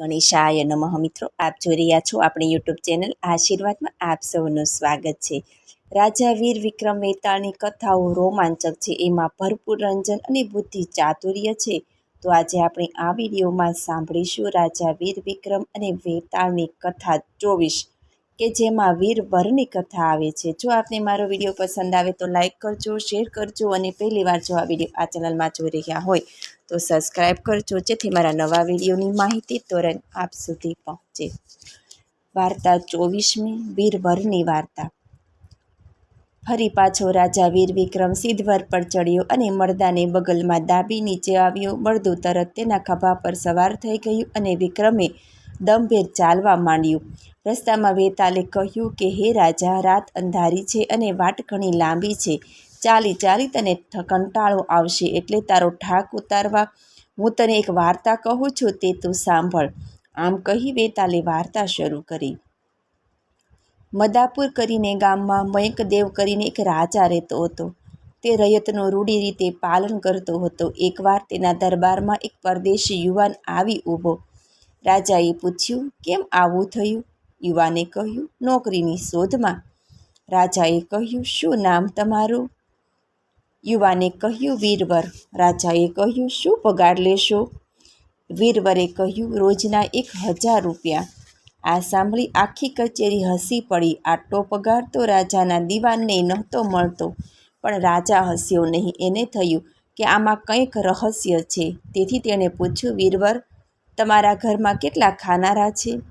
ગણેશાય નમઃ. મિત્રો, આપ જોઈ રહ્યા છો આપણી યુટ્યુબ ચેનલ આશીર્વાદમાં આપ સૌનું સ્વાગત છે. રાજા વીર વિક્રમ વેતાળની કથાઓ રોમાંચક છે. એમાં ભરપૂર રંજન અને બુદ્ધિ ચાતુર્ય છે. તો આજે આપણે આ વિડીયોમાં સાંભળીશું રાજા વીર વિક્રમ અને વેતાળની કથા ચોવીસ. કે જેમાં વીર વરની કથા આવે છે. જો આપને મારો વીડિયો પસંદ આવે તો લાઈક કરજો, શેર કરજો અને પહેલી વાર જો આ વીડિયો આ ચેનલમાં જોઈ રહ્યા હોય તો સબસ્ક્રાઈબ કરજો. જેથી મારા નવા વિડીયોની માહિતી તુરંત આપ સુધી પહોંચે. વાર્તા ચોવીસમી વીરવરની વાર્તા. ફરી પાછો રાજા વીર વિક્રમ સિદ્ધવર પર ચડ્યો અને મરદાને બગલમાં દાબી નીચે આવ્યો. મળદું તરત તેના ખભા પર સવાર થઈ ગયું અને વિક્રમે દમભેર ચાલવા માંડ્યું. રસ્તામાં વેતાલે કહ્યું કે, હે રાજા, રાત અંધારી છે અને વાટ ઘણી લાંબી છે. ચાલી ચાલી તને કંટાળો આવશે એટલે તારો ઠાક ઉતારવા હું તને એક વાર્તા કહું છું તે તું સાંભળ. આમ કહી વેતાલે વાર્તા શરૂ કરી. મદાપુર કરીને ગામમાં મયંકદેવ કરીને એક રાજા રહેતો હતો. તે રયતનું રૂઢી રીતે પાલન કરતો હતો. એકવાર તેના દરબારમાં એક પરદેશી યુવાન આવી ઊભો. રાજાએ પૂછ્યું, કેમ આવું થયું? યુવાને કહ્યું, નોકરીની શોધમાં. રાજાએ કહ્યું, શું નામ તમારું? યુવાને કહ્યું, વીરવર. રાજાએ કહ્યું, શું પગાર લેશો? વીરવરે કહ્યું, રોજના એક હજાર રૂપિયા. આ સાંભળી આખી કચેરી હસી પડી. આટલો પગાર તો રાજાના દીવાનને નહોતો મળતો. પણ રાજા હસ્યો નહીં. એને થયું કે આમાં કંઈક રહસ્ય છે. તેથી તેણે પૂછ્યું, વીરવર, તમારા ઘરમાં કેટલા ખાનારા છે?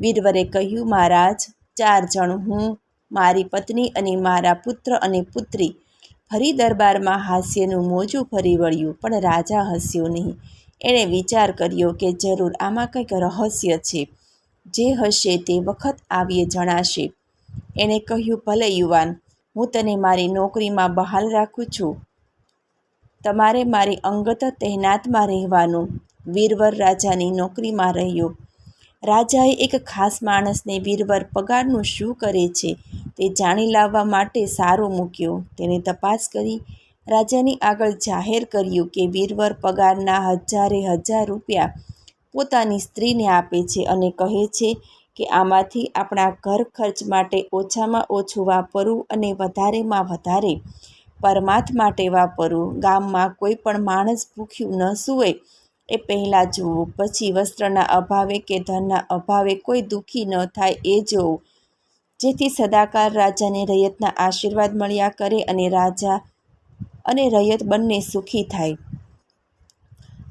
વીરવરે કહ્યું, મહારાજ, ચાર જણ હું, મારી પત્ની અને મારા પુત્ર અને પુત્રી. ફરી દરબારમાં હાસ્યનું મોજું ફરી વળ્યું, પણ રાજા હસ્યો નહીં. એણે વિચાર કર્યો કે જરૂર આમાં કંઈક રહસ્ય છે. જે હશે તે વખત આવીએ જણાશે. એણે કહ્યું, ભલે યુવાન, હું તને મારી નોકરીમાં બહાલ રાખું છું. તમારે મારી અંગત તહેનાતમાં રહેવાનું. વીરવર રાજાની નોકરીમાં રહ્યો. રાજાએ એક ખાસ માણસને વીરવર પગારનું શું કરે છે તે જાણી લાવવા માટે સારો મૂક્યો. તેણે તપાસ કરી. રાજાની આગળ જાહેર કર્યું કે વીરવર પગારના હજારે હજાર રૂપિયા પોતાની સ્ત્રીને આપે છે અને કહે છે કે આમાંથી આપણા ઘર ખર્ચ માટે ઓછામાં ઓછું વાપરવું અને વધારેમાં વધારે પરમાર્થ માટે વાપરવું. ગામમાં કોઈ પણ માણસ ભૂખ્યું ન સૂવે એ પહેલાં જોવું પછી વસ્ત્રના અભાવે કે ધનના અભાવે કોઈ દુઃખી ન થાય એ જોવું જેથી સદાકાળ રાજાને રૈયતના આશીર્વાદ મળ્યા કરે અને રાજા અને રૈયત બંને સુખી થાય.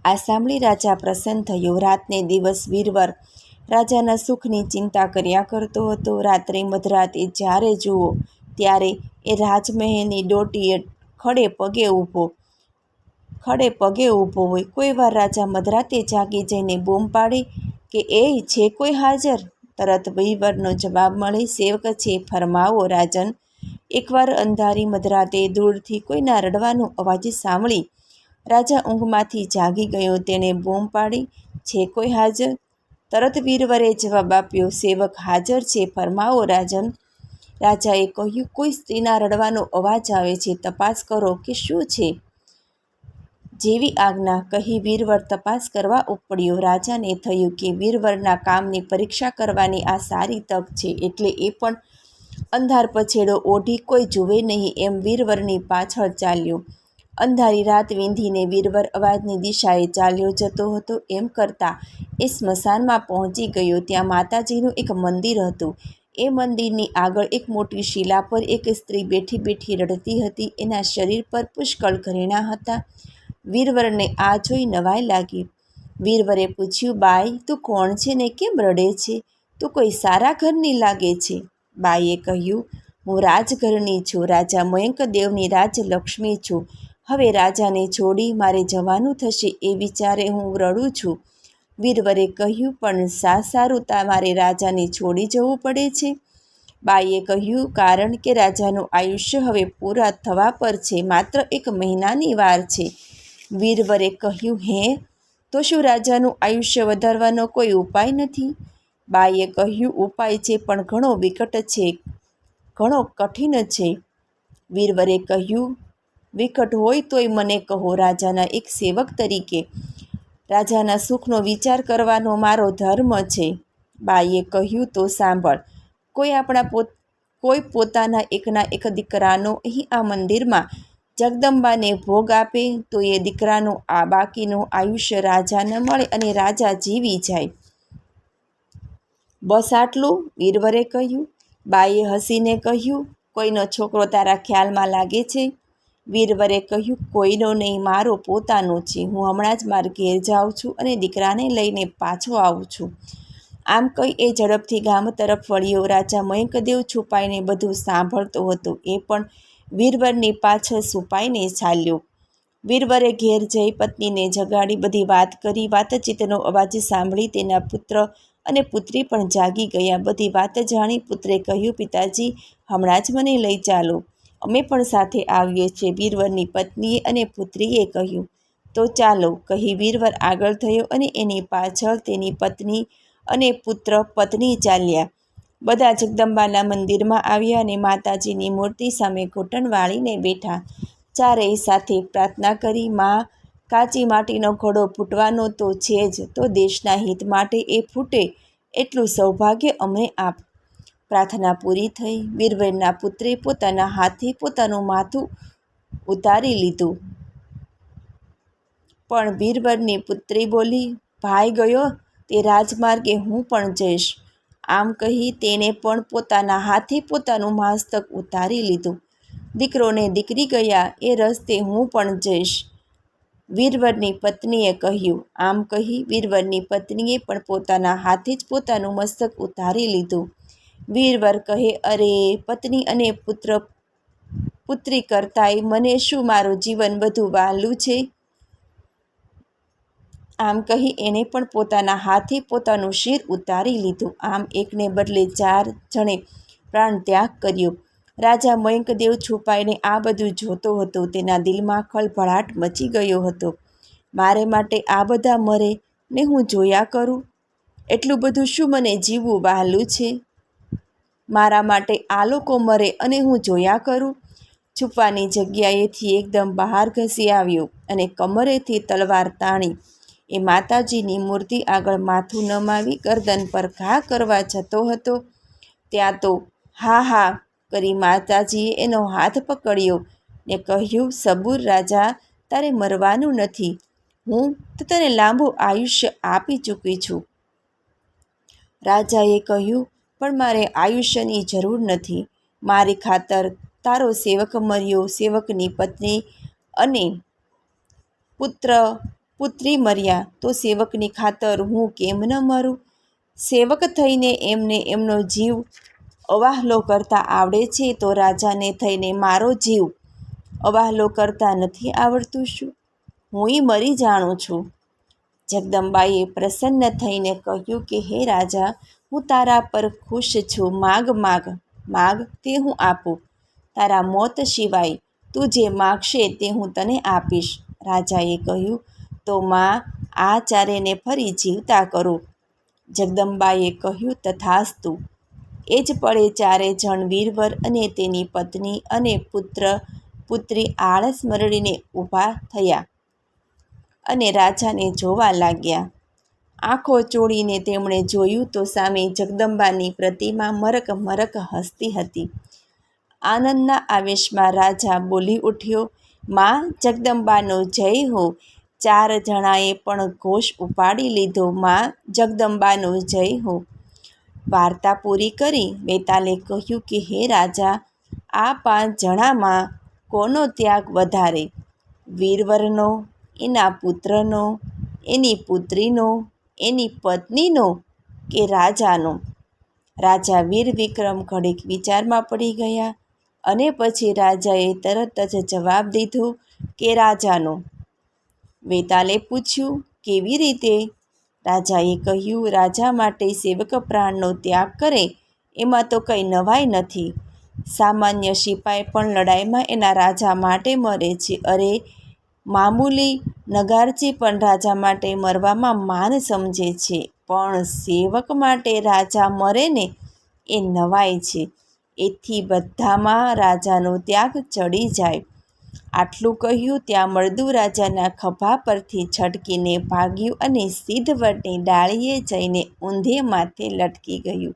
આ સાંભળી રાજા પ્રસન્ન થયો. રાતને દિવસ વીરવર રાજાના સુખની ચિંતા કર્યા કરતો હતો. રાત્રે મધરાતે જ્યારે જુઓ, ત્યારે એ રાજમહેલની ડોટીએ ખડે પગે ઊભો ખડે પગે ઊભો હોય. કોઈ વાર રાજા મધરાતે જાગી જઈને બૂમ પાડે કે એ છે કોઈ હાજર? તરત વીરવરનો જવાબ મળે, સેવક છે, ફરમાવો રાજન. એકવાર અંધારી મધરાતે દૂરથી કોઈના રડવાનો અવાજ સાંભળી રાજા ઊંઘમાંથી જાગી ગયો. તેણે બૂમ પાડી, છે કોઈ હાજર? તરત વીરવરે જવાબ આપ્યો, સેવક હાજર છે, ફરમાવો રાજન. રાજાએ કહ્યું, કોઈ સ્ત્રીના રડવાનો અવાજ આવે છે, તપાસ કરો કે શું છે? જેવી આજ્ઞા કહી વીરવર તપાસ કરવા ઉપડ્યો. રાજાને થયું કે વીરવરના કામની પરીક્ષા કરવાની આ સારી તક છે એટલે એ પણ અંધાર પછેડો ઓઢી કોઈ જુએ નહીં એમ વીરવરની પાછળ ચાલ્યો. અંધારી રાત વીંધીને વીરવર અવાજની દિશાએ ચાલ્યો જતો હતો એમ કરતાં એ સ્મશાનમાં પહોંચી ગયો. ત્યાં માતાજીનું એક મંદિર હતું. એ મંદિરની આગળ એક મોટી શિલા પર એક સ્ત્રી બેઠી બેઠી રડતી હતી. એના શરીર પર પુષ્કળ ઘરેણા હતા. વીરવરને આ જોઈ નવાઈ લાગી. વીરવરે પૂછ્યું, બાઈ, તું કોણ છે ને કેમ રડે છે? તું કોઈ સારા ઘરની લાગે છે. બાઈએ કહ્યું, હું રાજઘરની છું. રાજા મયંકદેવની રાજલક્ષ્મી છું. હવે રાજાને છોડી મારે જવાનું થશે એ વિચારે હું રડું છું. વીરવરે કહ્યું, પણ સા સારું તમારે રાજાને છોડી જવું પડે છે? બાઈએ કહ્યું, કારણ કે રાજાનું આયુષ્ય હવે પૂરા થવા પર છે. માત્ર એક મહિનાની વાર છે. વીરવરે કહ્યું, હે, તો શું રાજાનું આયુષ્ય વધારવાનો કોઈ ઉપાય નથી? બાઈએ કહ્યું, ઉપાય છે, પણ ઘણો વિકટ છે, ઘણો કઠિન છે. વીરવરે કહ્યું, વિકટ હોય તોય મને કહો, રાજાના એક સેવક તરીકે. રાજાના સુખનો વિચાર કરવાનો મારો ધર્મ છે. બાઈએ કહ્યું, તો સાંભળ, કોઈ આપણા પોત, કોઈ પોતાના એકના એક દીકરાનો અહીં આ મંદિરમાં જગદંબાને ભોગ આપે તો એ દીકરાનું આ બાકીનું આયુષ્ય રાજાને મળે અને રાજા જીવી જાય. બસ આટલું, વીરવરે કહ્યું. બાઈએ હસીને કહ્યું, કોઈનો છોકરો તારા ખ્યાલમાં લાગે છે? વીરવરે કહ્યું, કોઈનો નહીં, મારો પોતાનો છે. હું હમણાં જ મારા ઘેર જાઉં છું અને દીકરાને લઈને પાછો આવું છું. આમ કહી એ ઝડપથી ગામ તરફ વળ્યો. રાજા મયંકદેવ છુપાઈને બધું સાંભળતો હતો. એ પણ વીરવરની પાછળ સુપાઈને ચાલ્યો. વીરવરે ઘેર જઈ પત્નીને જગાડી બધી વાત કરી, વાતચીતનો અવાજ સાંભળી તેના પુત્ર અને પુત્રી પણ જાગી ગયા. બધી વાત જાણી પુત્રે કહ્યું, પિતાજી, હમણાં જ મને લઈ ચાલો. અમે પણ સાથે આવીએ છીએ. વીરવરની પત્નીએ અને પુત્રીએ કહ્યું, તો ચાલો, કહી વીરવર આગળ થયો અને એની પાછળ તેની પત્ની અને પુત્ર, પત્ની ચાલ્યા. બધા જગદંબાના મંદિરમાં આવ્યા અને માતાજીની મૂર્તિ સામે ઘૂંટણ વાળીને બેઠા. ચારેય સાથે પ્રાર્થના કરી, માં, કાચી માટીનો ઘોડો ફૂટવાનો તો છે જ, તો દેશના હિત માટે એ ફૂટે, એટલું સૌભાગ્ય અમને આપ. પ્રાર્થના પૂરી થઈ. વીરવરના પુત્રે પોતાના હાથે પોતાનું માથું ઉતારી લીધું. પણ વીરવરની પુત્રી બોલી, ભાઈ ગયો, તે રાજમાર્ગે હું પણ જઈશ. આમ કહી તેણે પણ પોતાના હાથે પોતાનું મસ્તક ઉતારી લીધું. દીકરોને દીકરી ગયા એ રસ્તે હું પણ જઈશ. વીરવરની પત્નીએ કહ્યું. આમ કહી વીરવરની પત્નીએ પણ પોતાના હાથે જ પોતાનું મસ્તક ઉતારી લીધું. વીરવર કહે, અરે, પત્ની અને પુત્ર, પુત્રી કરતાંય મને શું મારું જીવન વધુ વહાલું છે? આમ કહી એણે પણ પોતાના હાથે પોતાનું શિર ઉતારી લીધું. આમ એકને બદલે ચાર જણે પ્રાણ ત્યાગ કર્યો. રાજા મયંકદેવ છુપાઈને આ બધું જોતો હતો. તેના દિલમાં ખળભળાટ મચી ગયો હતો. મારે માટે આ બધા મરે ને હું જોયા કરું? એટલું બધું શું મને જીવવું વહાલું છે? મારા માટે આ લોકો મરે અને હું જોયા કરું? છુપવાની જગ્યાએથી એકદમ બહાર ઘસી આવ્યો અને કમરેથી તલવાર તાણી એ માતાજીની મૂર્તિ આગળ માથું નમાવી ગરદન પર ઘા કરવા જતો હતો. ત્યાં તો હા હા કરી માતાજીએ એનો હાથ પકડ્યો ને કહ્યું, સબૂર રાજા, તારે મરવાનું નથી. હું તો તને લાંબુ આયુષ્ય આપી ચૂકી છું. રાજાએ કહ્યું, પણ મારે આયુષ્યની જરૂર નથી. મારી ખાતર તારો સેવક મર્યો, સેવકની પત્ની અને પુત્ર પુત્રી મર્યા તો સેવકની ખાતર હું કેમ ન મરું? સેવક થઈને એમને એમનો જીવ અવાહલો કરતા આવડે છે તો રાજાને થઈને મારો જીવ અવાહલો કરતા નથી આવડતું શું? હુંય મરી જાણું છું. જગદંબાએ પ્રસન્ન થઈને કહ્યું કે, હે રાજા, હું તારા પર ખુશ છું. માગ માગ માગ તે હું આપું. તારા મોત સિવાય તું જે માગશે તે હું તને આપીશ. રાજાએ કહ્યું તો માં આ ચારેને ફરી જીવતા કરો. જગદંબાએ કહ્યું, તથાસ્તુ. એ જ પળે ચારે જણ વીરવર અને તેની પત્ની અને પુત્ર, પુત્રી આળસ મરડીને ઊભા થયા અને રાજાને જોવા લાગ્યા. આંખો ચોળીને તેમણે જોયું તો સામે જગદંબાની પ્રતિમા મરક મરક હસતી હતી. આનંદના આવેશમાં રાજા બોલી ઉઠ્યો, માં, જગદંબાનો જય હો. ચાર જણાએ પણ ઘોષ ઉપાડી લીધો, માં જગદંબાનો જય હો. વાર્તા પૂરી કરી બેતાલે કહ્યું કે, હે રાજા, આ પાંચ જણામાં કોનો ત્યાગ વધારે? વીરવરનો, એના પુત્રનો, એની પુત્રીનો, એની પત્નીનો કે રાજાનો? રાજા વીર વિક્રમ ઘડીક વિચારમાં પડી ગયા અને પછી રાજાએ તરત જ જવાબ દીધો કે, રાજાનો. વેતાલે પૂછ્યું, કેવી રીતે? રાજાએ કહ્યું, રાજા માટે સેવક પ્રાણનો ત્યાગ કરે, એમાં તો કંઈ નવાઈ નથી. સામાન્ય સિપાઈ પણ લડાઈમાં એના રાજા માટે મરે છે. અરે, મામૂલી નગારજી પણ રાજા માટે મરવામાં માન સમજે છે. પણ સેવક માટે રાજા મરે ને, એ નવાય છે. એથી બધામાં રાજાનો ત્યાગ ચડી જાય. આટલું કહ્યું ત્યાં મળદુ રાજાના ખભા પરથી છટકીને ભાગ્યું અને સિદ્ધવટની ડાળીએ જઈને ઊંધે માથે લટકી ગયું.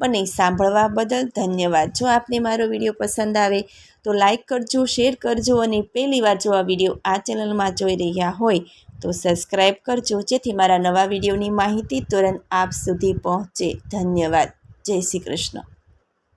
મને સાંભળવા બદલ ધન્યવાદ. જો આપને મારો વીડિયો પસંદ આવે તો લાઇક કરજો, શેર કરજો અને પહેલી વાર જો આ વીડિયો આ ચેનલમાં જોઈ રહ્યા હોય તો સબસ્ક્રાઈબ કરજો. જેથી મારા નવા વિડીયોની માહિતી તુરંત આપ સુધી પહોંચે. ધન્યવાદ. જય શ્રી કૃષ્ણ.